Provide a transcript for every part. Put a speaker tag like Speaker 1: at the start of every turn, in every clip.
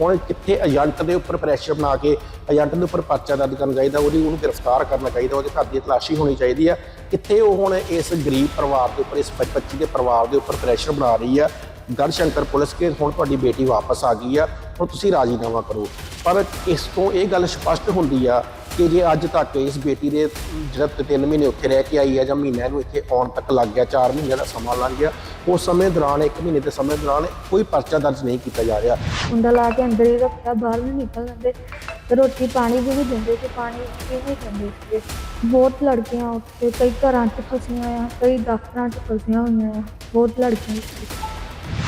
Speaker 1: ਹੁਣ ਕਿੱਥੇ ਏਜੰਟ ਦੇ ਉੱਪਰ ਪ੍ਰੈਸ਼ਰ ਬਣਾ ਕੇ ਏਜੰਟ ਦੇ ਉੱਪਰ ਪਰਚਾ ਦਰਜ ਕਰਨਾ ਚਾਹੀਦਾ, ਉਹਦੀ ਉਹਨੂੰ ਗ੍ਰਿਫਤਾਰ ਕਰਨਾ ਚਾਹੀਦਾ, ਉਹਦੇ ਘਰ ਦੀ ਤਲਾਸ਼ੀ ਹੋਣੀ ਚਾਹੀਦੀ ਆ। ਕਿੱਥੇ ਉਹ ਹੁਣ ਇਸ ਗਰੀਬ ਪਰਿਵਾਰ ਦੇ ਉੱਪਰ, ਇਸ ਬੱਚ- ਬੱਚੀ ਦੇ ਪਰਿਵਾਰ ਦੇ ਉੱਪਰ ਪ੍ਰੈਸ਼ਰ ਬਣਾ ਰਹੀ ਆ ਗੜਸ਼ੰਕਰ ਪੁਲਿਸ ਕੇ ਹੁਣ ਤੁਹਾਡੀ ਬੇਟੀ ਵਾਪਸ ਆ ਗਈ ਆ, ਹੁਣ ਤੁਸੀਂ ਰਾਜੀਨਾਮਾ ਕਰੋ। ਪਰ ਇਸ ਤੋਂ ਇਹ ਗੱਲ ਸਪਸ਼ਟ ਹੁੰਦੀ ਆ ਕਿ ਜੇ ਅੱਜ ਤੱਕ ਇਸ ਬੇਟੀ ਦੇ ਜਿਹੜਾ 3 ਮਹੀਨੇ ਉੱਥੇ ਰਹਿ ਕੇ ਆਈ ਹੈ ਜਾਂ ਮਹੀਨਿਆਂ ਨੂੰ ਇੱਥੇ ਆਉਣ ਤੱਕ ਲੱਗ ਗਿਆ 4 ਮਹੀਨਿਆਂ ਦਾ ਸਮਾਂ ਲੱਗ ਗਿਆ, ਉਸ ਸਮੇਂ ਦੌਰਾਨ 1 ਮਹੀਨੇ ਦੇ ਸਮੇਂ ਦੌਰਾਨ ਕੋਈ ਪਰਚਾ ਦਰਜ ਨਹੀਂ ਕੀਤਾ ਜਾ ਰਿਹਾ।
Speaker 2: ਕੁੰਡਾ ਲਾ ਕੇ ਅੰਦਰ ਹੀ ਰੱਖਿਆ, ਬਾਹਰ ਨਹੀਂ ਨਿਕਲ ਜਾਂਦੇ ਰੋਟੀ ਪਾਣੀ ਵੀ ਨਹੀਂ ਦਿੰਦੇ ਤੇ ਪਾਣੀ ਵੀ ਨਹੀਂ ਦਿੰਦੇ ਸੀਗੇ। ਬਹੁਤ ਲੜਕੀਆਂ ਉੱਥੇ, ਕਈ ਘਰਾਂ 'ਚ ਫਸੀਆਂ ਆ ਕਈ ਦਫ਼ਤਰਾਂ 'ਚ ਫਸੀਆਂ ਹੋਈਆਂ, ਬਹੁਤ ਲੜਕੀਆਂ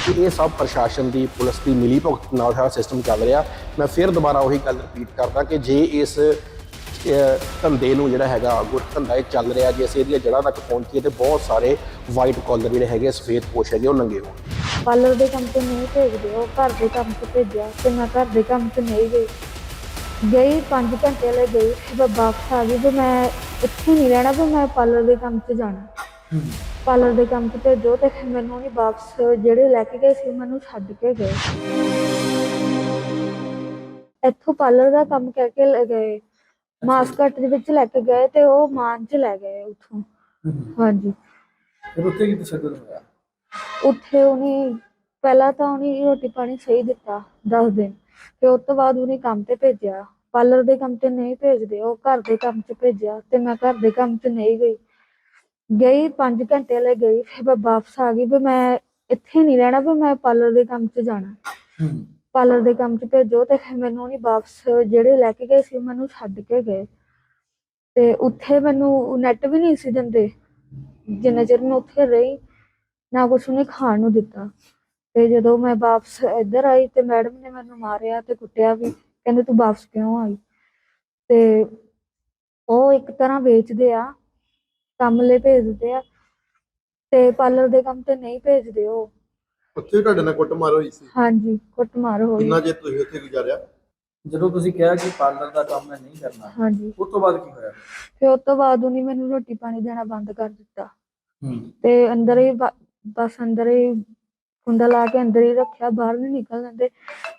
Speaker 1: ਕਿ ਇਹ ਸਭ ਪ੍ਰਸ਼ਾਸਨ ਦੀ ਪੁਲਿਸ ਦੀ ਮਿਲੀ ਭੁਗਤ ਨਾਲ ਸਾਰਾ ਸਿਸਟਮ ਚੱਲ ਰਿਹਾ। ਮੈਂ ਫਿਰ ਦੁਬਾਰਾ ਉਹੀ ਗੱਲ ਰਿਪੀਟ ਕਰਦਾ ਕਿ ਜੇ ਇਸ ਧੰਦੇ ਨੂੰ ਜਿਹੜਾ ਹੈਗਾ ਗੁਰ ਧੰਦਾ ਇਹ ਚੱਲ ਰਿਹਾ ਜੇ ਅਸੀਂ ਇਹਦੀਆਂ ਜੜ੍ਹਾਂ ਤੱਕ ਪਹੁੰਚੀਏ ਤੇ ਬਹੁਤ ਸਾਰੇ ਵਾਈਟ ਕਾਲਰ ਜਿਹੜੇ ਹੈਗੇ ਸਫੇਦ ਪੋਸ਼ ਹੈਗੇ ਉਹ ਨੰਗੇ ਹੋਣ।
Speaker 2: ਪਾਰਲਰ ਦੇ ਕੰਮ ਤੇ ਨਹੀਂ ਭੇਜਦੇ ਉਹ ਘਰ ਦੇ ਕੰਮ ਤੇ ਭੇਜਿਆ ਤੇ ਮੈਂ ਘਰ ਦੇ ਕੰਮ ਤੇ ਨਹੀਂ ਗਈ। ਗਈ 5 ਘੰਟੇ ਲਈ ਗਈ ਫਿਰ ਵਾਪਸ ਆ ਗਈ ਵੀ ਮੈਂ ਇੱਥੇ ਨਹੀਂ ਰਹਿਣਾ ਵੀ ਮੈਂ ਪਾਰਲਰ ਦੇ ਕੰਮ ਤੇ ਜਾਣਾ। ਪਾਰਲਰ ਦੇ ਕੰਮ ਤੇ ਭੇਜੋ ਤੇ ਫਿਰ ਮੈਨੂੰ ਨਹੀਂ ਵਾਪਸ ਜਿਹੜੇ ਲੈ ਕੇ ਗਏ ਸੀ ਮੈਨੂੰ ਛੱਡ ਕੇ ਗਏ। ਇੱਥੋਂ ਪਾਰਲਰ ਦਾ ਕੰਮ ਕਹਿ ਕੇ ਲੈ ਗਏ। ਮਾਸਕਟ ਦੇ ਵਿੱਚ ਲੈ ਕੇ ਗਏ ਤੇ ਉਹ ਮਾਨ ਚ ਲੈ ਗਏ ਉੱਥੋਂ। ਹਾਂਜੀ।
Speaker 3: ਫਿਰ ਉੱਥੇ ਕੀ ਤਸ਼ੱਦਦ ਹੋਇਆ?
Speaker 2: ਉੱਥੇ ਉਹਨੇ ਪਹਿਲਾਂ ਤਾਂ ਉਹਨੇ ਰੋਟੀ ਪਾਣੀ ਸਹੀ ਦਿੱਤਾ 10 ਦਿਨ। ਫਿਰ ਉਸ ਤੋਂ ਬਾਅਦ ਉਹਨੇ ਕੰਮ ਤੇ ਭੇਜਿਆ। ਪਾਰਲਰ ਦੇ ਕੰਮ ਤੇ ਨਹੀਂ ਭੇਜਦੇ ਉਹ ਘਰ ਦੇ ਕੰਮ 'ਚ ਭੇਜਿਆ ਤੇ ਮੈਂ ਘਰ ਦੇ ਕੰਮ 'ਚ ਨਹੀਂ ਗਈ। ਗਈ 5 ਘੰਟੇ ਲਈ ਗਈ ਫਿਰ ਮੈਂ ਵਾਪਸ ਆ ਗਈ ਵੀ ਮੈਂ ਇੱਥੇ ਨਹੀਂ ਰਹਿਣਾ ਵੀ ਮੈਂ ਪਾਰਲਰ ਦੇ ਕੰਮ 'ਚ ਜਾਣਾ। ਪਾਰਲਰ ਦੇ ਕੰਮ 'ਚ ਭੇਜੋ ਤੇ ਫਿਰ ਮੈਨੂੰ ਨਹੀਂ ਵਾਪਸ ਜਿਹੜੇ ਲੈ ਕੇ ਗਏ ਸੀ ਮੈਨੂੰ ਛੱਡ ਕੇ ਗਏ। ਤੇ ਉੱਥੇ ਮੈਨੂੰ ਨੈਟ ਵੀ ਨਹੀਂ ਸੀ ਦਿੰਦੇ। ਜਿੰਨਾ ਚਿਰ ਮੈਂ ਉੱਥੇ ਰਹੀ ਨਾ ਕੁਛ ਉਹਨੇ ਖਾਣ ਨੂੰ ਦਿੱਤਾ। ਤੇ ਜਦੋਂ ਮੈਂ ਵਾਪਸ ਇੱਧਰ ਆਈ ਤੇ ਮੈਡਮ ਨੇ ਮੈਨੂੰ ਮਾਰਿਆ ਤੇ ਕੁੱਟਿਆ ਵੀ ਕਹਿੰਦੇ ਤੂੰ ਵਾਪਸ ਕਿਉਂ ਆਈ? ਤੇ ਉਹ ਇੱਕ ਤਰ੍ਹਾਂ ਵੇਚਦੇ ਆ ਕੰਮ ਲਈ ਭੇਜਦੇ ਆ। ਤੇ ਪਾਰਲਰ ਦੇ ਕੰਮ ਤੇ ਨਹੀਂ ਭੇਜਦੇ ਉਹ।
Speaker 4: ਉੱਥੇ ਵੀ ਤੁਹਾਡੇ ਨਾਲ ਕੁੱਟਮਾਰ ਹੋਈ ਸੀ?
Speaker 2: ਹਾਂਜੀ ਕੁੱਟਮਾਰ ਹੋਈ।
Speaker 4: ਕਿੰਨਾ ਜੇ ਤੁਸੀਂ ਉੱਥੇ ਗੁਜ਼ਾਰਿਆ?
Speaker 3: ਜਦੋਂ ਤੁਸੀਂ ਕਿਹਾ ਕਿ ਪਾਰਲਰ ਦਾ ਕੰਮ ਮੈਂ ਨਹੀਂ ਕਰਨਾ
Speaker 2: ਹਾਂਜੀ।
Speaker 3: ਉਸ ਤੋਂ ਬਾਅਦ ਕੀ ਹੋਇਆ?
Speaker 2: ਫਿਰ ਉਸ ਤੋਂ ਬਾਅਦ ਉਹਨੇ ਮੈਨੂੰ ਰੋਟੀ ਪਾਣੀ ਦੇਣਾ ਬੰਦ ਕਰ ਦਿੱਤਾ।
Speaker 3: ਹੂੰ।
Speaker 2: ਤੇ ਅੰਦਰ ਹੀ ਬ- ਬਸ ਅੰਦਰ ਹੀ ਕੁੰਡਾ ਲਾ ਕੇ ਅੰਦਰ ਹੀ ਰੱਖਿਆ ਬਾਹਰ ਨਹੀਂ ਨਿਕਲ ਦਿੰਦੇ।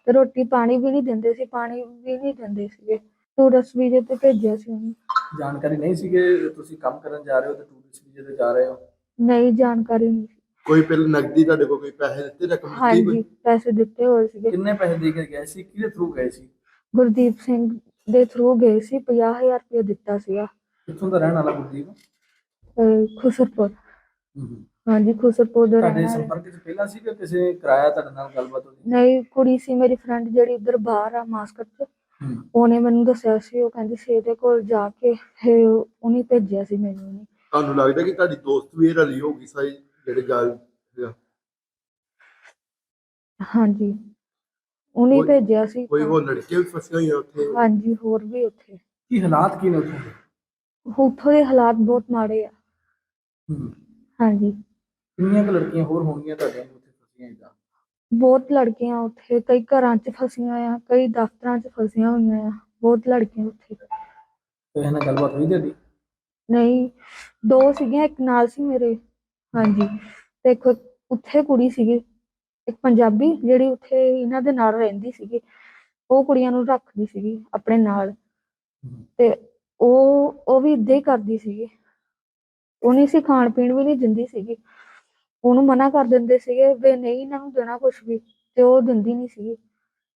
Speaker 2: ਤੇ ਰੋਟੀ ਪਾਣੀ ਵੀ ਨਹੀਂ ਦਿੰਦੇ ਸੀ ਪਾਣੀ ਵੀ ਨਹੀਂ ਦਿੰਦੇ ਸੀਗੇ। ਟੂਰਿਸਟ ਵੀਜ਼ੇ ਤੇ ਭੇਜਿਆ ਸੀ ਉਹਨੂੰ।
Speaker 3: ਜਾਣਕਾਰੀ ਨਹੀਂ ਸੀ ਕਿ ਤੁਸੀਂ ਕੰਮ ਕਰਨ ਜਾ ਰਹੇ ਹੋ ਤੇ ਟੂਰਿਸਟ ਵੀਜ਼ੇ ਤੇ ਜਾ ਰਹੇ ਹੋ?
Speaker 2: ਨਹੀਂ ਜਾਣਕਾਰੀ ਨਹੀਂ ਸੀ।
Speaker 4: ਕੋਈ ਪਹਿਲੇ ਨਗਦੀ ਤੁਹਾਡੇ ਕੋਲ ਕੋਈ ਪੈਸੇ ਦਿੱਤੇ ਰਕਮ ਦਿੱਤੀ
Speaker 2: ਹਾਂਜੀ
Speaker 4: ਕੋਈ?
Speaker 2: ਪੈਸੇ ਦਿੱਤੇ ਹੋਏ ਸੀਗੇ।
Speaker 3: ਕਿੰਨੇ ਪੈਸੇ ਦੇ ਕੇ ਗਏ ਸੀ? ਕਿਹਦੇ ਥਰੂ ਗਏ ਸੀ?
Speaker 2: ਗੁਰਦੀਪ ਸਿੰਘ ਦੇ ਥਰੂ ਗਏ ਸੀ 50000 ਰੁਪਏ ਦਿੱਤਾ ਸੀਗਾ।
Speaker 3: ਕਿੱਥੋਂ ਦਾ ਰਹਿਣ ਵਾਲਾ ਗੁਰਦੀਪ?
Speaker 2: ਅਹ ਖੁਸਰਪੁਰ।
Speaker 3: ਹੂੰ
Speaker 2: ਹਾਂਜੀ ਖੁਸਰਪੁਰ ਦੇ ਰਹਿਣ
Speaker 3: ਤੁਹਾਡੇ
Speaker 2: ਵਾਲੇ।
Speaker 3: ਸੰਪਰਕ ਚ ਪਹਿਲਾਂ ਸੀ ਕਿ ਕਿਸੇ ਨੇ ਕਰਾਇਆ ਤੁਹਾਡੇ ਨਾਲ ਗੱਲਬਾਤ ਹੋਈ?
Speaker 2: ਨਹੀਂ ਕੁੜੀ ਸੀ ਮੇਰੀ ਫਰੈਂਡ ਜਿਹੜੀ ਉਧਰ ਬਾਹਰ ਆ ਮਾਸਕਟ ਚ। ਉਹਨੇ ਮੈਨੂੰ ਦੱਸਿਆ ਸੀ ਉਹ ਕਹਿੰਦੀ ਸੀ ਇਹਦੇ ਕੋਲ ਜਾ ਕੇ ਫਿਰ ਉਹਨੇ ਭੇਜਿਆ ਸੀ ਮੈਨੂੰ ਉਹਨੇ।
Speaker 4: ਤੁਹਾਨੂੰ ਲੱਗਦਾ ਕਿ ਤੁਹਾਡੀ ਦੋਸਤ ਵੀ ਇਹ ਰਲੀ ਹੋਊਗੀ ਸਾਰੀ ਜਿਹੜੇ ਜਾਲ।
Speaker 2: ਹਾਂਜੀ। ਉਹਨੇ
Speaker 4: ਕੋਈ-
Speaker 2: ਭੇਜਿਆ ਸੀ।
Speaker 4: ਕੋਈ ਉਹ ਲੜਕੀਆਂ ਵੀ ਫਸੀਆਂ ਹੋਈਆਂ ਉੱਥੇ?
Speaker 2: ਹਾਂਜੀ ਹੋਰ ਵੀ ਉੱਥੇ।
Speaker 3: ਕੀ ਹਾਲਾਤ ਕੀ ਨੇ ਉੱਥੋਂ? ਦੇ?
Speaker 2: ਉੱਥੋਂ ਦੇ ਹਾਲਾਤ ਬਹੁਤ ਮਾੜੇ ਆ।
Speaker 3: ਹੂੰ।
Speaker 2: ਹਾਂਜੀ।
Speaker 3: ਕਿੰਨੀਆਂ ਕੁ ਲੜਕੀਆਂ ਹੋਰ ਹੋਣਗੀਆਂ ਤੁਹਾਡੀਆਂ ਉੱਥੇ ਫਸੀਆਂ ਇਦਾਂ
Speaker 2: ਬਹੁਤ ਲੜਕੀਆਂ ਉੱਥੇ ਕਈ ਘਰਾਂ 'ਚ ਫਸੀਆਂ ਆ ਕਈ ਦਫ਼ਤਰਾਂ 'ਚ ਫਸੀਆਂ ਹੋਈਆਂ ਆ ਬਹੁਤ ਲੜਕੀਆਂ ਉੱਥੇ।
Speaker 3: ਤੇ ਇਹਨਾਂ ਗੱਲਬਾਤ ਹੋਈ ਤੁਹਾਡੀ?
Speaker 2: ਨਹੀਂ ਦੋ ਸੀਗੀਆਂ ਇੱਕ ਨਾਲ ਸੀ ਮੇਰੇ ਹਾਂਜੀ। ਤੇ ਇੱਕ ਉੱਥੇ ਕੁੜੀ ਸੀਗੀ ਇੱਕ ਪੰਜਾਬੀ ਜਿਹੜੀ ਉੱਥੇ ਇਹਨਾਂ ਦੇ ਨਾਲ ਰਹਿੰਦੀ ਸੀਗੀ। ਉਹ ਕੁੜੀਆਂ ਨੂੰ ਰੱਖਦੀ ਸੀਗੀ ਆਪਣੇ ਨਾਲ। ਤੇ ਉਹ ਉਹ ਵੀ ਇਦਾਂ ਹੀ ਕਰਦੀ ਸੀਗੀ। ਉਹ ਨਹੀਂ ਸੀ ਖਾਣ ਪੀਣ ਵੀ ਨਹੀਂ ਦਿੰਦੀ ਸੀਗੀ। ਉਹਨੂੰ ਮਨਾ ਕਰ ਦਿੰਦੇ ਸੀਗੇ ਵੀ ਨਹੀਂ ਇਹਨਾਂ ਨੂੰ ਦੇਣਾ ਕੁਝ ਵੀ ਤੇ ਉਹ ਦਿੰਦੀ ਨਹੀਂ ਸੀਗੀ।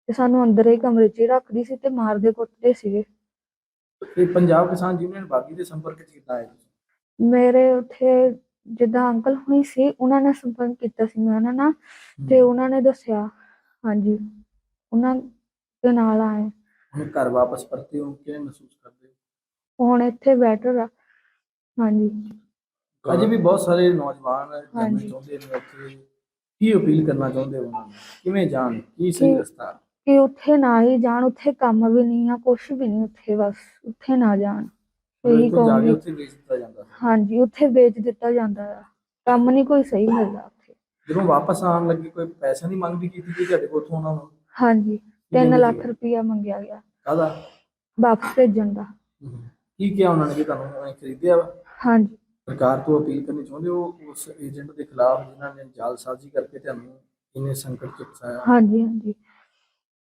Speaker 2: ਤੇ ਸਾਨੂੰ ਅੰਦਰ ਹੀ ਕਮਰੇ 'ਚ ਹੀ ਰੱਖਦੀ ਸੀ ਤੇ ਮਾਰਦੇ ਕੁੱਟਦੇ ਸੀਗੇ।
Speaker 3: ਤੇ ਪੰਜਾਬ ਕਿਸਾਨ ਯੂਨੀਅਨ ਬਾਗੀ ਦੇ ਸੰਪਰਕ ਚ ਕਿੱਦਾਂ ਆਏ ਤੁਸੀਂ?
Speaker 2: ਮੇਰੇ ਉੱਥੇ ਜਿੱਦਾਂ ਅੰਕਲ ਹੁਣੀ ਸੀ ਉਹਨਾਂ ਨੇ ਸੰਪਰਕ ਕੀਤਾ ਸੀ ਮੈਂ ਉਹਨਾਂ ਨਾਲ ਤੇ ਉਹਨਾਂ ਨੇ ਦੱਸਿਆ ਹਾਂਜੀ ਉਹਨਾਂ ਦੇ ਨਾਲ ਆਏ।
Speaker 3: ਹੁਣ ਘਰ ਵਾਪਸ ਪਰਤੇ ਹੋ ਕਿਵੇਂ ਮਹਿਸੂਸ ਕਰਦੇ ਹੋ?
Speaker 2: ਹੁਣ ਇੱਥੇ ਬੈਟਰ ਆ ਹਾਂਜੀ।
Speaker 3: ਅਜੇ ਵੀ ਬਹੁਤ ਸਾਰੇ ਨੌਜਵਾਨ ਜਾਣਾ
Speaker 2: ਹਾਂਜੀ।
Speaker 3: ਚਾਹੁੰਦੇ ਨੇ ਉੱਥੇ ਕੀ ਅਪੀਲ ਕਰਨਾ ਚਾਹੁੰਦੇ ਹੋ ਉਹਨਾਂ ਨੂੰ? ਕਿਵੇਂ ਜਾਣ? ਕੀ ਸਹੀ
Speaker 2: ਕਿ-
Speaker 3: ਰਸਤਾ?
Speaker 2: ਕਿ ਉੱਥੇ ਨਾ ਹੀ ਜਾਣ ਉੱਥੇ ਕੰਮ ਵੀ ਨਹੀਂ ਆ ਕੁਝ ਵੀ ਨਹੀਂ ਉੱਥੇ ਬਸ ਉੱਥੇ ਨਾ ਜਾਣ। ਇਹੀ
Speaker 3: ਇੱਥੋਂ ਜਾ ਕੇ
Speaker 2: ਕਹੂੰਗੀ।
Speaker 3: ਉੱਥੇ ਵੇਚ ਦਿੱਤਾ ਜਾਂਦਾ
Speaker 2: ਹਾਂਜੀ ਉੱਥੇ ਵੇਚ ਦਿੱਤਾ ਜਾਂਦਾ ਆ। ਕੰਮ ਨਹੀਂ ਕੋਈ ਸਹੀ ਮਿਲਦਾ ਉੱਥੇ।
Speaker 3: ਜਦੋਂ ਵਾਪਸ ਆਉਣ ਲੱਗੇ ਕੋਈ ਪੈਸੇ ਦੀ ਮੰਗ ਵੀ ਕੀਤੀ ਕਿ ਤੁਹਾਡੇ ਕੋਲ ਉੱਥੋਂ ਉਹਨਾਂ ਨੂੰ
Speaker 2: ਹਾਂਜੀ
Speaker 3: ਕਿੰਨੇ
Speaker 2: 3 ਲੱਖ? ਰੁਪਇਆ ਮੰਗਿਆ ਗਿਆ।
Speaker 3: ਕਾਹਦਾ?
Speaker 2: ਵਾਪਸ ਭੇਜਣ ਦਾ।
Speaker 3: ਕੀ ਕਿਹਾ ਉਹਨਾਂ ਨੇ ਕਿ ਤੁਹਾਨੂੰ ਉਹਨਾਂ ਨੇ ਖਰੀਦਿਆ ਵਾ?
Speaker 2: ਹਾਂਜੀ।
Speaker 3: ਸਰਕਾਰ ਤੋਂ ਅਪੀਲ ਕਰਨੀ ਚਾਹੁੰਦੇ ਹੋ ਉਸ ਏਜੰਟ ਦੇ ਖਿਲਾਫ ਜਿਨ੍ਹਾਂ ਨੇ ਜਾਲਸਾਜ਼ੀ ਕਰਕੇ ਤੁਹਾਨੂੰ ਇਹਨੇ ਸੰਕਟ ਚ ਫਸਾਇਆ?
Speaker 2: ਹਾਂਜੀ ਹਾਂਜੀ।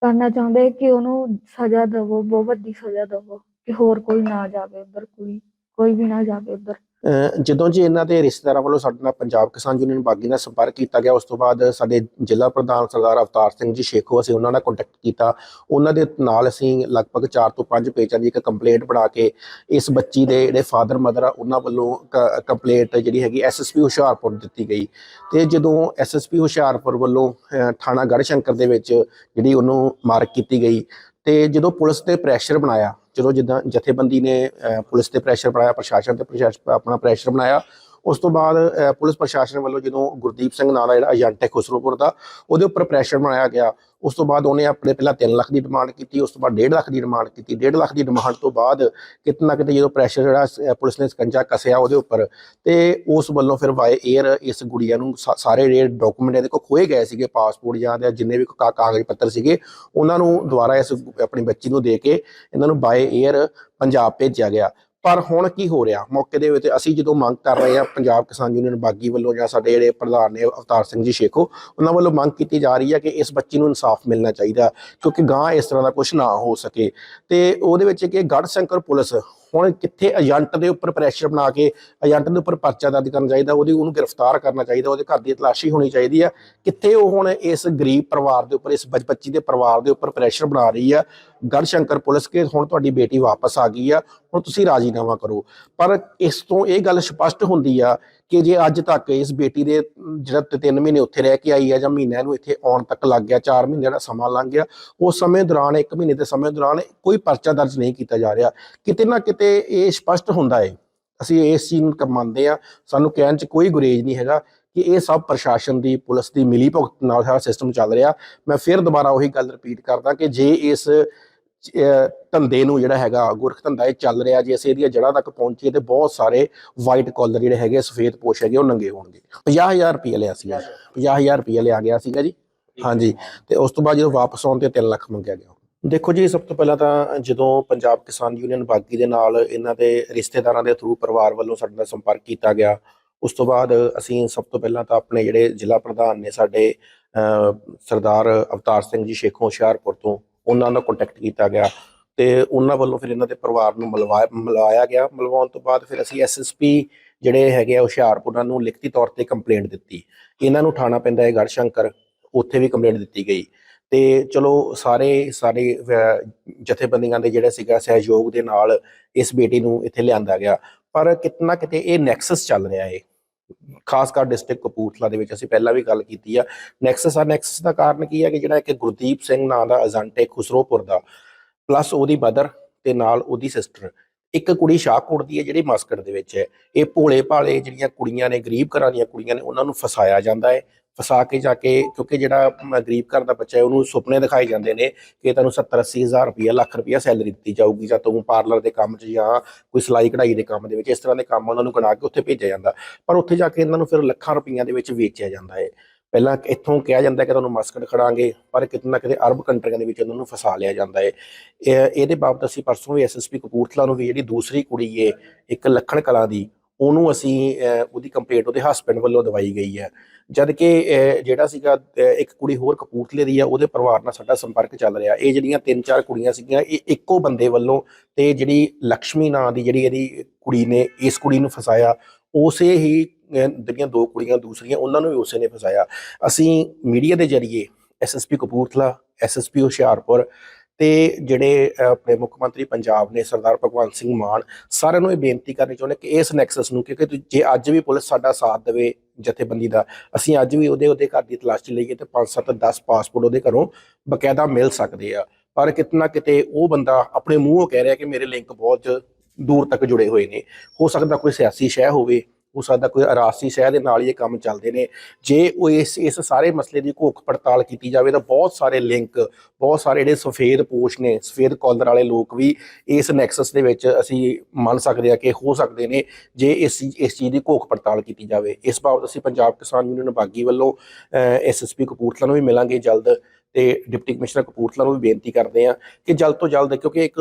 Speaker 2: ਕਰਨਾ ਚਾਹੁੰਦੇ ਕਿ ਉਹਨੂੰ ਸਜ਼ਾ ਦੇਵੋ, ਬਹੁਤ ਵੱਡੀ ਸਜ਼ਾ ਦੇਵੋ, ਕਿ ਹੋਰ ਕੋਈ ਨਾ ਜਾਵੇ ਉਧਰ, ਕੋਈ ਕੋਈ ਵੀ ਨਾ ਜਾਵੇ ਉਧਰ।
Speaker 1: ਜਦੋਂ ਜੀ ਇਹਨਾਂ ਦੇ ਰਿਸ਼ਤੇਦਾਰਾਂ ਵੱਲੋਂ ਸਾਡੇ ਨਾਲ ਪੰਜਾਬ ਕਿਸਾਨ ਯੂਨੀਅਨ ਬਾਗੀ ਨਾਲ ਸੰਪਰਕ ਕੀਤਾ ਗਿਆ ਉਸ ਤੋਂ ਬਾਅਦ ਸਾਡੇ ਜ਼ਿਲ੍ਹਾ ਪ੍ਰਧਾਨ ਸਰਦਾਰ ਅਵਤਾਰ ਸਿੰਘ ਜੀ ਸ਼ੇਖੋ ਅਸੀਂ ਉਹਨਾਂ ਨਾਲ ਕੰਟੈਕਟ ਕੀਤਾ। ਉਹਨਾਂ ਦੇ ਨਾਲ ਅਸੀਂ ਲਗਭਗ 4 ਤੋਂ 5 ਪੇਜਾਂ ਦੀ ਇੱਕ ਕੰਪਲੇਂਟ ਬਣਾ ਕੇ ਇਸ ਬੱਚੀ ਦੇ ਜਿਹੜੇ ਫਾਦਰ ਮਦਰ ਆ ਉਹਨਾਂ ਵੱਲੋਂ ਕੰਪਲੇਂਟ ਜਿਹੜੀ ਹੈਗੀ ਐਸਐਸਪੀ ਹੁਸ਼ਿਆਰਪੁਰ ਦਿੱਤੀ ਗਈ। ਤੇ ਜਦੋਂ ਐਸਐਸਪੀ ਹੁਸ਼ਿਆਰਪੁਰ ਵੱਲੋਂ ਅਹ, ਥਾਣਾ ਗੜ੍ਹਸ਼ੰਕਰ ਦੇ ਵਿੱਚ ਜਿਹੜੀ ਉਹਨੂੰ ਮਾਰਕ ਕੀਤੀ ਗਈ ਤੇ ਜਦੋਂ ਪੁਲਿਸ ਤੇ ਪ੍ਰੈਸ਼ਰ ਬਣਾਇਆ, ਜਦੋਂ ਜਿੱਦਾਂ ਜਥੇਬੰਦੀ ਨੇ ਪੁਲਿਸ ਤੇ ਪ੍ਰੈਸ਼ਰ ਬਣਾਇਆ, ਪ੍ਰਸ਼ਾਸਨ ਤੇ ਪ੍ਰਸ਼ਾਸਨ ਆਪਣਾ ਪ੍ਰੈਸ਼ਰ ਬਣਾਇਆ ਉਸ ਤੋਂ ਬਾਅਦ ਪੁਲਿਸ ਪ੍ਰਸ਼ਾਸਨ ਵੱਲੋਂ ਜਦੋਂ ਗੁਰਦੀਪ ਸਿੰਘ ਨਾਂ ਦਾ ਜਿਹੜਾ ਏਜੰਟ ਹੈ ਖੁਸਰੋਪੁਰ ਦਾ, ਉਹਦੇ ਉੱਪਰ ਪ੍ਰੈਸ਼ਰ ਬਣਾਇਆ ਗਿਆ। ਉਸ ਤੋਂ ਬਾਅਦ ਉਹਨੇ ਆਪਣੇ ਪਹਿਲਾਂ 3 ਲੱਖ ਦੀ ਡਿਮਾਂਡ ਕੀਤੀ, ਉਸ ਤੋਂ ਬਾਅਦ 1.5 ਲੱਖ ਦੀ ਡਿਮਾਂਡ ਕੀਤੀ। 1.5 ਲੱਖ ਦੀ ਡਿਮਾਂਡ ਤੋਂ ਬਾਅਦ ਕਿਤੇ ਨਾ ਕਿਤੇ ਜਦੋਂ ਪ੍ਰੈਸ਼ਰ ਜਿਹੜਾ ਪੁਲਿਸ ਨੇ ਸਕੰਜਾ ਕੱਸਿਆ ਉਹਦੇ ਉੱਪਰ, ਤੇ ਉਸ ਵੱਲੋਂ ਫਿਰ ਵਾਏ 에ਅਰ ਇਸ ਗੁੜੀਆ ਨੂੰ ਸਾ- ਸਾਰੇ ਜਿਹੜੇ ਡਾਕੂਮੈਂਟ ਇਹਦੇ ਕੋਲ ਖੋਏ ਗਏ ਸੀਗੇ ਪਾਸਪੋਰਟ ਜਾਂ ਦੇ ਜਿੰਨੇ ਵੀ ਕਾ- ਕਾਗਜ਼ ਪੱਤਰ ਸੀਗੇ, ਉਹਨਾਂ ਨੂੰ ਦੁਬਾਰਾ ਇਸ ਆਪਣੀ ਬੱਚੀ ਨੂੰ ਦੇ ਕੇ ਇਹਨਾਂ ਨੂੰ ਬਾਏ 에ਅਰ ਪੰਜਾਬ ਭੇਜਿਆ ਗਿਆ। ਪਰ ਹੁਣ ਕੀ ਹੋ ਰਿਹਾ? ਮੌਕੇ ਦੇ ਵਿੱਚ ਅਸੀਂ ਜਦੋਂ ਮੰਗ ਕਰ ਰਹੇ ਹਾਂ ਪੰਜਾਬ ਕਿਸਾਨ ਯੂਨੀਅਨ ਬਾਗੀ ਵੱਲੋਂ ਜਾਂ ਸਾਡੇ ਜਿਹੜੇ ਪ੍ਰਧਾਨ ਨੇ ਅਵਤਾਰ ਸਿੰਘ ਜੀ ਸ਼ੇਖੋ, ਉਹਨਾਂ ਵੱਲੋਂ ਮੰਗ ਕੀਤੀ ਜਾ ਰਹੀ ਹੈ ਕਿ ਇਸ ਬੱਚੀ ਨੂੰ ਇਨਸਾਫ ਮਿਲਣਾ ਚਾਹੀਦਾ ਕਿਉਂਕਿ ਗਾਂ ਇਸ ਤਰ੍ਹਾਂ ਦਾ ਕੁਝ ਨਾ ਹੋ ਸਕੇ। ਤੇ ਉਹਦੇ ਵਿੱਚ ਕਿ ਗੜ੍ਹਸ਼ੰਕਰ ਪੁਲਿਸ ਹੁਣ ਕਿੱਥੇ ਏਜੰਟ ਦੇ ਉੱਪਰ ਪ੍ਰੈਸ਼ਰ ਬਣਾ ਕੇ ਏਜੰਟ ਦੇ ਉੱਪਰ ਪਰਚਾ ਦਰਜ ਕਰਨਾ ਚਾਹੀਦਾ, ਉਹਦੀ ਉਹਨੂੰ ਗ੍ਰਿਫਤਾਰ ਕਰਨਾ ਚਾਹੀਦਾ, ਉਹਦੇ ਘਰ ਦੀ ਤਲਾਸ਼ੀ ਹੋਣੀ ਚਾਹੀਦੀ ਆ। ਕਿੱਥੇ ਉਹ ਹੁਣ ਇਸ ਗਰੀਬ ਪਰਿਵਾਰ ਦੇ ਉੱਪਰ, ਇਸ ਬੱਚ- ਬੱਚੀ ਦੇ ਪਰਿਵਾਰ ਦੇ ਉੱਪਰ ਪ੍ਰੈਸ਼ਰ ਬਣਾ ਰਹੀ ਆ। ਗੜ੍ਹਸ਼ੰਕਰ ਪੁਲਿਸ ਕੇ ਹੁਣ ਤੁਹਾਡੀ ਬੇਟੀ ਵਾਪਸ ਆ ਗਈ ਆ, ਹੁਣ ਤੁਸੀਂ ਰਾਜੀਨਾਮਾ ਕਰੋ। ਪਰ ਇਸ ਤੋਂ ਇਹ ਗੱਲ ਸਪਸ਼ਟ ਹੁੰਦੀ ਆ ਕਿ ਜੇ ਅੱਜ ਤੱਕ ਇਸ ਬੇਟੀ ਦੇ, ਜਿਹੜਾ ਤੇ ਤਿੰਨ ਮਹੀਨੇ ਉੱਥੇ ਰਹਿ ਕੇ ਆਈ ਹੈ ਜਾਂ ਮਹੀਨਾ ਇਹਨੂੰ ਇੱਥੇ ਆਉਣ ਤੱਕ ਲੱਗ ਗਿਆ 4 ਮਹੀਨੇ ਦਾ ਸਮਾਂ ਲੰਘ ਗਿਆ, ਉਸ ਸਮੇਂ ਦੌਰਾਨ 1 ਮਹੀਨੇ ਦੇ ਸਮੇਂ ਦੌਰਾਨ ਕੋਈ ਪਰਚਾ ਦਰਜ ਨਹੀਂ ਕੀਤਾ ਜਾ ਰਿਹਾ। ਕਿਤੇ ਨਾ ਕਿਤੇ ਇਹ ਸਪਸ਼ਟ ਹੁੰਦਾ ਹੈ। ਅਸੀਂ ਇਸ ਚੀਜ਼ ਨੂੰ ਕ- ਮੰਨਦੇ ਆ ਸਾਨੂੰ ਕਹਿਣ 'ਚ ਕੋਈ ਗੁਰੇਜ ਨਹੀਂ ਹੈਗਾ ਕਿ ਇਹ ਸਭ ਪ੍ਰਸ਼ਾਸਨ ਦੀ, ਪੁਲਿਸ ਦੀ ਮਿਲੀ ਭੁਗਤ ਨਾਲ ਸਾਰਾ ਸਿਸਟਮ ਚੱਲ ਰਿਹਾ। ਮੈਂ ਫਿਰ ਦੁਬਾਰਾ ਉਹੀ ਗੱਲ ਰਿਪੀਟ ਕਰਦਾ ਕਿ ਜੇ ਇਸ ਧੰਦੇ ਨੂੰ ਜਿਹੜਾ ਹੈਗਾ ਗੁਰਖ ਧੰਦਾ ਇਹ ਚੱਲ ਰਿਹਾ ਜੇ। ਅਸੀਂ ਇਹਦੀਆਂ ਜੜ੍ਹਾਂ ਤੱਕ ਪਹੁੰਚੀਏ ਤੇ ਬਹੁਤ ਸਾਰੇ ਵਾਈਟ ਕਾਲਰ ਜਿਹੜੇ ਹੈਗੇ ਸਫੇਦ ਪੋਸ਼ ਹੈਗੇ ਉਹ ਨੰਗੇ ਹੋਣਗੇ। 50000 ਰੁਪਏ ਲਿਆ ਸੀਗਾ 50000 ਰੁਪਏ ਲਿਆ ਗਿਆ ਸੀਗਾ ਜੀ। ਹਾਂਜੀ। ਤੇ ਉਸ ਤੋਂ ਬਾਅਦ ਜਦੋਂ ਵਾਪਸ ਆਉਣ ਤੇ 3 ਲੱਖ ਮੰਗਿਆ ਗਿਆ। ਦੇਖੋ ਜੀ, ਸਭ ਤੋਂ ਪਹਿਲਾਂ ਤਾਂ ਜਦੋਂ ਪੰਜਾਬ ਕਿਸਾਨ ਯੂਨੀਅਨ ਬਾਗੀ ਦੇ ਨਾਲ ਇਹਨਾਂ ਦੇ ਰਿਸ਼ਤੇਦਾਰਾਂ ਦੇ ਥਰੂ ਪਰਿਵਾਰ ਵੱਲੋਂ ਸਾਡੇ ਨਾਲ ਸੰਪਰਕ ਕੀਤਾ ਗਿਆ, ਉਸ ਤੋਂ ਬਾਅਦ ਅਸੀਂ ਸਭ ਤੋਂ ਪਹਿਲਾਂ ਤਾਂ ਆਪਣੇ ਜਿਹੜੇ ਜ਼ਿਲ੍ਹਾ ਪ੍ਰਧਾਨ ਨੇ ਸਾਡੇ ਸਰਦਾਰ ਅਵਤਾਰ ਸਿੰਘ ਜੀ ਸ਼ੇਖੋਂ ਹੁਸ਼ਿਆਰਪੁਰ ਤੋਂ ਉਹਨਾਂ ਨਾਲ ਕੰਟੈਕਟ ਕੀਤਾ ਗਿਆ ਤੇ ਉਹਨਾਂ ਵੱਲੋਂ ਫਿਰ ਇਹਨਾਂ ਦੇ ਪਰਿਵਾਰ ਨੂੰ ਮਿਲਵਾਇਆ ਮਿਲਵਾਇਆ ਗਿਆ। ਮਿਲਵਾਉਣ ਤੋਂ ਬਾਅਦ ਫਿਰ ਅਸੀਂ ਐਸਐਸਪੀ ਜਿਹੜੇ ਹੈਗੇ ਆ ਹੁਸ਼ਿਆਰਪੁਰ ਨੂੰ ਲਿਖਤੀ ਤੌਰ ਤੇ ਕੰਪਲੇਂਟ ਦਿੱਤੀ। ਇਹਨਾਂ ਨੂੰ ਠਾਣਾ ਪੈਂਦਾ ਹੈ ਗੜਸ਼ੰਕਰ, ਉੱਥੇ ਵੀ ਕੰਪਲੇਂਟ ਦਿੱਤੀ ਗਈ। ਤੇ ਚਲੋ ਸਾਰੇ ਸਾਰੇ ਜਥੇਬੰਦੀਆਂ ਦੇ ਜਿਹੜਾ ਸੀਗਾ ਸਹਿਯੋਗ ਦੇ ਨਾਲ ਇਸ ਬੇਟੀ ਨੂੰ ਇੱਥੇ ਲਿਆਂਦਾ ਗਿਆ। ਪਰ ਕਿਤਨਾ ਕਿਤੇ ਇਹ ਨੈਕਸਸ ਚੱਲ ਰਿਹਾ ਹੈ ਖਾਸ ਕਰ ਡਿਸਟ੍ਰਿਕਟ ਕਪੂਰਥਲਾ ਦੇ ਵਿੱਚ ਅਸੀਂ ਪਹਿਲਾਂ ਵੀ ਗੱਲ ਕੀਤੀ ਆ। ਨੈਕਸਸ ਆ ਨੈਕਸਸ ਦਾ ਕਾਰਨ ਕੀ ਹੈ ਕਿ ਜਿਹੜਾ ਇੱਕ ਗੁਰਦੀਪ ਸਿੰਘ ਨਾਂ ਦਾ ਏਜੰਟ ਹੈ ਖੁਸਰੋਪੁਰ ਦਾ ਪਲੱਸ ਉਹਦੀ ਮਦਰ ਤੇ ਨਾਲ ਉਹਦੀ ਸਿਸਟਰ ਇੱਕ ਕੁੜੀ ਸ਼ਾਹਕੋਟ ਦੀ ਹੈ ਜਿਹੜੀ ਮਸਕਟ ਦੇ ਵਿੱਚ ਹੈ। ਇਹ ਭੋਲੇ ਭਾਲੇ ਜਿਹੜੀਆਂ ਕੁੜੀਆਂ ਨੇ, ਗਰੀਬ ਘਰਾਂ ਦੀਆਂ ਕੁੜੀਆਂ ਨੇ, ਉਹਨਾਂ ਨੂੰ ਫਸਾਇਆ ਜਾਂਦਾ ਹੈ। ਫਸਾ ਕੇ ਜਾ ਕੇ, ਕਿਉਂਕਿ ਜਿਹੜਾ ਗਰੀਬ ਘਰ ਦਾ ਬੱਚਾ ਹੈ, ਉਹਨੂੰ ਸੁਪਨੇ ਦਿਖਾਏ ਜਾਂਦੇ ਨੇ ਕਿ ਤੁਹਾਨੂੰ 70 80 ਹਜ਼ਾਰ ਰੁਪਇਆ ਲੱਖ ਰੁਪਇਆ ਸੈਲਰੀ ਦਿੱਤੀ ਜਾਊਗੀ, ਜਾਂ ਤੂੰ ਪਾਰਲਰ ਦੇ ਕੰਮ 'ਚ ਜਾਂ ਕੋਈ ਸਿਲਾਈ ਕਢਾਈ ਦੇ ਕੰਮ ਦੇ ਵਿੱਚ, ਇਸ ਤਰ੍ਹਾਂ ਦੇ ਕੰਮ ਉਹਨਾਂ ਨੂੰ ਕਢਾ ਕੇ ਉੱਥੇ ਭੇਜਿਆ ਜਾਂਦਾ। ਪਰ ਉੱਥੇ ਜਾ ਕੇ ਇਹਨਾਂ ਨੂੰ ਫਿਰ ਲੱਖਾਂ ਰੁਪਈਆਂ ਦੇ ਵਿੱਚ ਵੇਚਿਆ ਜਾਂਦਾ ਹੈ। ਪਹਿਲਾਂ ਇੱਥੋਂ ਕਿਹਾ ਜਾਂਦਾ ਕਿ ਤੁਹਾਨੂੰ ਮਸਕਟ ਖੜਾਂਗੇ, ਪਰ ਕਿਤੇ ਨਾ ਕਿਤੇ ਅਰਬ ਕੰਟਰੀਆਂ ਦੇ ਵਿੱਚ ਉਹਨਾਂ ਨੂੰ ਫਸਾ ਲਿਆ ਜਾਂਦਾ ਹੈ। ਇਹ- ਇਹਦੇ ਬਾਬਤ ਅਸੀਂ ਪਰਸੋਂ ਵੀ ਐਸਐਸਪੀ ਕਪੂਰਥਲਾ ਨੂੰ ਵੀ ਜਿਹੜੀ ਦੂਸਰੀ ਕੁੜੀ ਏ, ਇੱਕ ਲੱਖਣ ਕਲਾ ਦੀ ਉਹਨੂੰ ਅਸੀਂ ਉਹਦੀ ਕੰਪਲੇਂਟ ਉਹਦੇ ਹਸਬੰਡ ਵੱਲੋਂ ਦਵਾਈ ਗਈ ਹੈ। ਜਦ ਕਿ ਜਿਹੜਾ ਸੀਗਾ ਇੱਕ ਕੁੜੀ ਹੋਰ ਕਪੂਰਥਲੇ ਦੀ ਆ, ਉਹਦੇ ਪਰਿਵਾਰ ਨਾਲ ਸਾਡਾ ਸੰਪਰਕ ਚੱਲ ਰਿਹਾ। ਇਹ ਜਿਹੜੀਆਂ ਤਿੰਨ ਚਾਰ ਕੁੜੀਆਂ ਸੀਗੀਆਂ, ਇਹ ਇੱਕੋ ਬੰਦੇ ਵੱਲੋਂ ਤੇ ਜਿਹੜੀ ਲక్ష్ਮੀ ਨਾਂ ਦੀ ਜਿਹੜੀ ਇਹਦੀ ਕੁੜੀ ਨੇ, ਇਸ ਕੁੜੀ ਨੂੰ ਫਸਾਇਆ। ਉਸੇ ਹੀ ਜਿਹੜੀਆਂ ਦੋ ਕੁੜੀਆਂ ਦੂਸਰੀਆਂ, ਉਹਨਾਂ ਨੂੰ ਵੀ ਉਸੇ ਨੇ ਫਸਾਇਆ। ਅਸੀਂ ਮੀਡੀਆ ਦੇ ਜ਼ਰੀਏ ਐਸਐਸਪੀ ਕਪੂਰਥਲਾ ਐਸਐਸਪੀ ਹੁਸ਼ਿਆਰਪੁਰ ਤੇ ਜਿਹੜੇ ਆਪਣੇ ਮੁੱਖ ਮੰਤਰੀ ਪੰਜਾਬ ਨੇ ਸਰਦਾਰ ਭਗਵੰਤ ਸਿੰਘ ਮਾਨ, ਸਾਰਿਆਂ ਨੂੰ ਇਹ ਬੇਨਤੀ ਕਰਨੀ ਚਾਹੁੰਦੇ ਕਿ ਇਸ ਨੈਕਸਸ ਨੂੰ, ਕਿਉਂਕਿ ਤੁ- ਜੇ ਅੱਜ ਵੀ ਪੁਲਿਸ ਸਾਡਾ ਸਾਥ ਦੇਵੇ ਜਥੇਬੰਦੀ ਦਾ, ਅਸੀਂ ਅੱਜ ਵੀ ਉਹਦੇ ਉਹਦੇ ਘਰ ਦੀ ਤਲਾਸ਼ੀ ਲਈਏ ਤੇ 5 7 10 ਪਾਸਪੋਰਟ ਉਹਦੇ ਘਰੋਂ ਬਕਾਇਦਾ ਮਿਲ ਸਕਦੇ ਆ। ਪਰ ਕਿਤਨਾ ਕਿਤੇ ਉਹ ਬੰਦਾ ਆਪਣੇ ਮੂੰਹੋਂ ਕਹਿ ਰਿਹਾ ਕਿ ਮੇਰੇ ਲਿੰਕ ਬਹੁਤ ਦੂਰ ਤੱਕ ਜੁੜੇ ਹੋਏ ਨੇ। ਹੋ ਸਕਦਾ ਕੋਈ ਸਿਆਸੀ ਸ਼ਹਿ ਹੋਵੇ ਹੋ ਸਕਦਾ ਕੋਈ ਅਰਾਸੀ ਸ਼ਹਿ ਦੇ ਨਾਲ ਹੀ ਇਹ ਕੰਮ ਚੱਲਦੇ ਨੇ। ਜੇ ਉਹ ਇਸ ਇਸ ਸਾਰੇ ਮਸਲੇ ਦੀ ਘੋਖ ਪੜਤਾਲ ਕੀਤੀ ਜਾਵੇ ਤਾਂ ਬਹੁਤ ਸਾਰੇ ਲਿੰਕ ਬਹੁਤ ਸਾਰੇ ਜਿਹੜੇ ਸਫੇਦ ਪੋਸ਼ ਨੇ, ਸਫੇਦ ਕਾਲਰ ਵਾਲੇ ਲੋਕ ਵੀ ਇਸ ਨੈਕਸਸ ਦੇ ਵਿੱਚ ਅਸੀਂ ਮੰਨ ਸਕਦੇ ਆ ਕਿ ਹੋ ਸਕਦੇ ਨੇ ਜੇ ਇਸ ਚੀਜ਼- ਇਸ ਚੀਜ਼ ਦੀ ਘੋਖ ਪੜਤਾਲ ਕੀਤੀ ਜਾਵੇ। ਇਸ ਬਾਬਤ ਅਸੀਂ ਪੰਜਾਬ ਕਿਸਾਨ ਯੂਨੀਅਨ ਬਾਗੀ ਵੱਲੋਂ ਐਸਐਸਪੀ ਕਪੂਰਥਲਾ ਨੂੰ ਵੀ ਮਿਲਾਂਗੇ ਜਲਦ ਤੇ ਡਿਪਟੀ ਕਮਿਸ਼ਨਰ ਕਪੂਰਥਲਾ ਨੂੰ ਵੀ ਬੇਨਤੀ ਕਰਦੇ ਆ ਕਿ ਜਲਦ ਤੋਂ ਜਲਦ, ਕਿਉਂਕਿ ਇੱਕ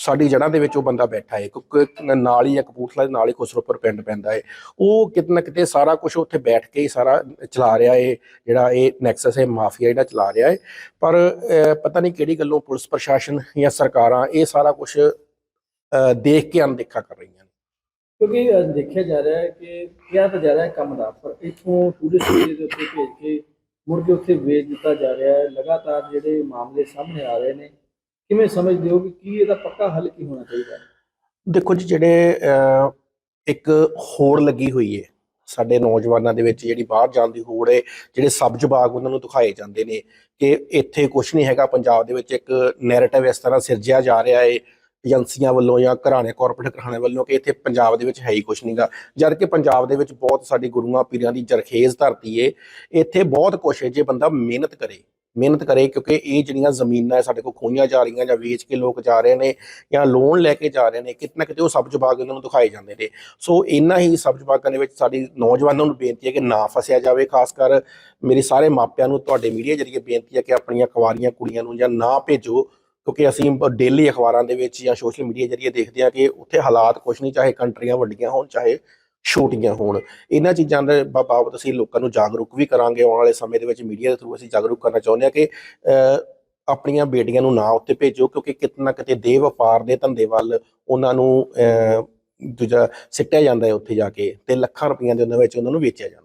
Speaker 1: ਸਾਡੀ ਜੜ੍ਹਾਂ ਦੇ ਵਿੱਚ ਉਹ ਬੰਦਾ ਬੈਠਾ ਹੈ ਕਿਉਂਕਿ ਨਾਲ ਹੀ ਆ, ਕਪੂਰਥਲਾ ਦੇ ਨਾਲ ਹੀ ਖੁਸਰੋਪੁਰ ਪਿੰਡ ਪੈਂਦਾ ਹੈ ਉਹ ਕਿਤੇ ਨਾ ਕਿਤੇ ਸਾਰਾ ਕੁਝ ਉੱਥੇ ਬੈਠ ਕੇ ਹੀ ਸਾਰਾ ਚਲਾ ਰਿਹਾ ਹੈ ਜਿਹੜਾ ਇਹ ਨੈਕਸਸ ਹੈ, ਮਾਫੀਆ ਜਿਹੜਾ ਚਲਾ ਰਿਹਾ ਹੈ ਪਰ ਪਤਾ ਨਹੀਂ ਕਿਹੜੀ ਗੱਲੋਂ ਪੁਲਿਸ ਪ੍ਰਸ਼ਾਸਨ ਜਾਂ ਸਰਕਾਰਾਂ ਇਹ ਸਾਰਾ ਕੁਝ ਦੇਖ ਕੇ ਅਣਦੇਖਾ ਕਰ ਰਹੀਆਂ ਨੇ।
Speaker 3: ਕਿਉਂਕਿ ਦੇਖਿਆ ਜਾ ਰਿਹਾ ਹੈ ਕਿ ਕਿਹਾ ਤਾਂ ਜਾ ਰਿਹਾ ਹੈ ਕੰਮ ਦਾ, ਪਰ ਇੱਥੋਂ ਟੂਰਿਸਟ ਵੀਜ਼ੇ ਦੇ ਉੱਤੇ ਭੇਜ ਕੇ ਮੁੜ ਕੇ ਉੱਥੇ ਵੇਚ ਦਿੱਤਾ ਜਾ ਰਿਹਾ ਹੈ ਲਗਾਤਾਰ ਜਿਹੜੇ ਮਾਮਲੇ ਸਾਹਮਣੇ ਆ ਰਹੇ ਨੇ ਕਿਵੇਂ ਸਮਝਦੇ ਹੋ ਕਿ ਕੀ ਇਹਦਾ ਪੱਕਾ ਹੱਲ ਕੀ ਹੋਣਾ ਚਾਹੀਦਾ? ਹੈ
Speaker 1: ਦੇਖੋ ਜੀ, ਜਿਹੜੇ ਇੱਕ ਹੋੜ ਲੱਗੀ ਹੋਈ ਹੈ ਸਾਡੇ ਨੌਜਵਾਨਾਂ ਦੇ ਵਿੱਚ ਜਿਹੜੀ ਬਾਹਰ ਜਾਣ ਦੀ ਹੋੜ ਹੈ ਜਿਹੜੇ ਸਬਜ਼ ਬਾਗ ਉਹਨਾਂ ਨੂੰ ਦਿਖਾਏ ਜਾਂਦੇ ਨੇ ਕਿ ਇੱਥੇ ਕੁਝ ਨਹੀਂ ਹੈਗਾ, ਪੰਜਾਬ ਦੇ ਵਿੱਚ ਇੱਕ ਨੈਰੇਟਿਵ ਇਸ ਤਰ੍ਹਾਂ ਸਿਰਜਿਆ ਜਾ ਰਿਹਾ ਹੈ ਏਜੰਸੀਆਂ ਵੱਲੋਂ ਜਾਂ ਘਰਾਣੇ ਕਾਰਪੋਰੇਟ ਘਰਾਣੇ ਵੱਲੋਂ ਕਿ ਇੱਥੇ ਪੰਜਾਬ ਦੇ ਵਿੱਚ ਹੈ ਹੀ ਕੁਝ ਨਹੀਂਗਾ। ਜਦ ਕਿ ਪੰਜਾਬ ਦੇ ਵਿੱਚ ਬਹੁਤ ਸਾਡੀ ਗੁਰੂਆਂ, ਪੀਰਾਂ ਦੀ ਜਰਖੇਜ਼ ਧਰਤੀ ਏ, ਇੱਥੇ ਬਹੁਤ ਕੁਝ ਹੈ ਜੇ ਬੰਦਾ ਮਿਹਨਤ ਕਰੇ ਮਿਹਨਤ ਕਰੇ, ਕਿਉਂਕਿ ਇਹ ਜਿਹੜੀਆਂ ਜ਼ਮੀਨਾਂ ਹੈ ਸਾਡੇ ਕੋਲ ਖੋਈਆਂ ਜਾ ਰਹੀਆਂ ਜਾਂ ਵੇਚ ਕੇ ਲੋਕ ਜਾ ਰਹੇ ਨੇ ਜਾਂ ਲੋਨ ਲੈ ਕੇ ਜਾ ਰਹੇ ਨੇ, ਕਿਤੇ ਨਾ ਕਿਤੇ ਉਹ ਸਬਜ਼ ਬਾਗ ਉਹਨਾਂ ਨੂੰ ਦਿਖਾਏ ਜਾਂਦੇ ਨੇ। ਸੋ ਇੰਨਾ ਹੀ ਸਬਜ਼ ਬਾਗਾਂ ਦੇ ਵਿੱਚ ਸਾਡੀ ਨੌਜਵਾਨਾਂ ਨੂੰ ਬੇਨਤੀ ਹੈ ਕਿ ਨਾ ਫਸਿਆ ਜਾਵੇ, ਖਾਸ ਕਰ ਮੇਰੇ ਸਾਰੇ ਮਾਪਿਆਂ ਨੂੰ ਤੁਹਾਡੇ ਮੀਡੀਆ ਜਰੀਏ ਬੇਨਤੀ ਹੈ ਕਿ ਆਪਣੀਆਂ ਕੁਆਰੀਆਂ, ਕੁੜੀਆਂ ਨੂੰ ਜਾਂ ਨਾ ਭੇਜੋ, ਕਿਉਂਕਿ ਅਸੀਂ ਡੇਲੀ ਅਖਬਾਰਾਂ ਦੇ ਵਿੱਚ ਜਾਂ ਸੋਸ਼ਲ ਮੀਡੀਆ ਜਰੀਏ ਦੇਖਦੇ ਹਾਂ ਕਿ ਉੱਥੇ ਹਾਲਾਤ ਕੁਝ ਨਹੀਂ, ਚਾਹੇ ਕੰਟਰੀਆਂ ਵੱਡੀਆਂ ਹੋਣ, ਚਾਹੇ ਛੋਟੀਆਂ ਹੋਣ। ਇਹਨਾਂ ਚੀਜ਼ਾਂ ਦੇ ਬਾਬਤ ਅਸੀਂ ਲੋਕਾਂ ਨੂੰ ਜਾਗਰੂਕ ਵੀ ਕਰਾਂਗੇ। ਆਉਣ ਵਾਲੇ ਸਮੇਂ ਦੇ ਵਿੱਚ ਮੀਡੀਆ ਦੇ ਥਰੂ ਅਸੀਂ ਜਾਗਰੂਕ ਕਰਨਾ ਚਾਹੁੰਦੇ ਹਾਂ ਕਿ ਆਪਣੀਆਂ ਬੇਟੀਆਂ ਨੂੰ ਨਾ ਉੱਤੇ ਭੇਜੋ ਕਿਉਂਕਿ ਕਿਤੇ ਨਾ ਕਿਤੇ ਦੇ ਵਪਾਰ ਦੇ ਧੰਦੇ ਵੱਲ ਉਹਨਾਂ ਨੂੰ ਦੂਜਾ ਸਿੱਟਿਆ ਜਾਂਦਾ ਹੈ ਉੱਥੇ ਜਾ ਕੇ ਤੇ ਲੱਖਾਂ ਰੁਪਈਆਂ ਦੇ ਉਹਨਾਂ ਵਿੱਚ ਉਹਨਾਂ ਨੂੰ ਵੇਚਿਆ ਜਾਂਦਾ।